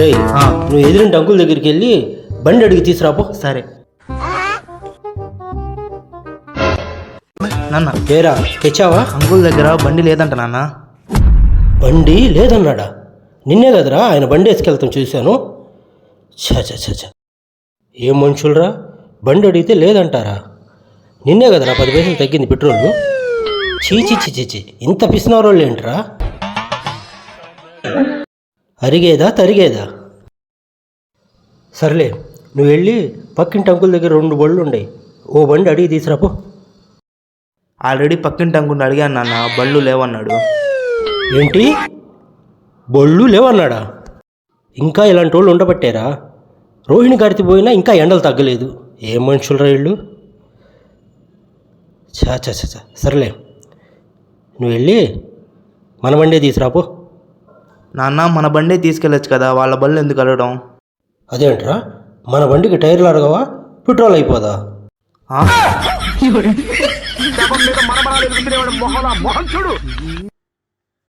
రే. నువ్వు ఎదురింటి అంకుల్ దగ్గరికి వెళ్ళి బండి అడిగి తీసురాపో సరే. నాన్న. ఏరా తెచ్చావా? అంకుల్ దగ్గర బండి లేదంట నాన్న. బండి లేదన్నాడా? నిన్నే కదరా ఆయన బండి వేసుకెళ్తాం చూశాను. ఛా ఏం మనుషులరా? బండి అడిగితే లేదంటారా? నిన్నే కదరా పది పైసలు తగ్గింది పెట్రోల్. చీచి చీచి ఇంత పిసినారోళ్ళు ఏంట్రా? అరిగేదా తరిగేదా? సర్లే నువ్వు వెళ్ళి పక్కింటి అంకుల్ దగ్గర రెండు బళ్ళు ఉన్నాయి ఓ బండి అడిగి తీసురాపో ఆల్రెడీ పక్కింటి అంకుల్ని అడిగాను నాన్న బళ్ళు లేవన్నాడు. ఏంటి? బొళ్ళు లేవన్నాడా? ఇంకా ఇలాంటి వాళ్ళు ఉండబట్టారా? రోహిణి గారితో పోయినా ఇంకా ఎండలు తగ్గలేదు. ఏం మనుషులరా వీళ్ళు? చా చా చా చా. సర్లే నువ్వు వెళ్ళి మన బండే తీసురాపో నాన్న మన బండే తీసుకెళ్ళొచ్చు కదా వాళ్ళ బళ్ళు ఎందుకు అడగడం? అదేంట్రా? మన బండికి టైర్లు అడగవా? పెట్రోల్ అయిపోదా? ఆ?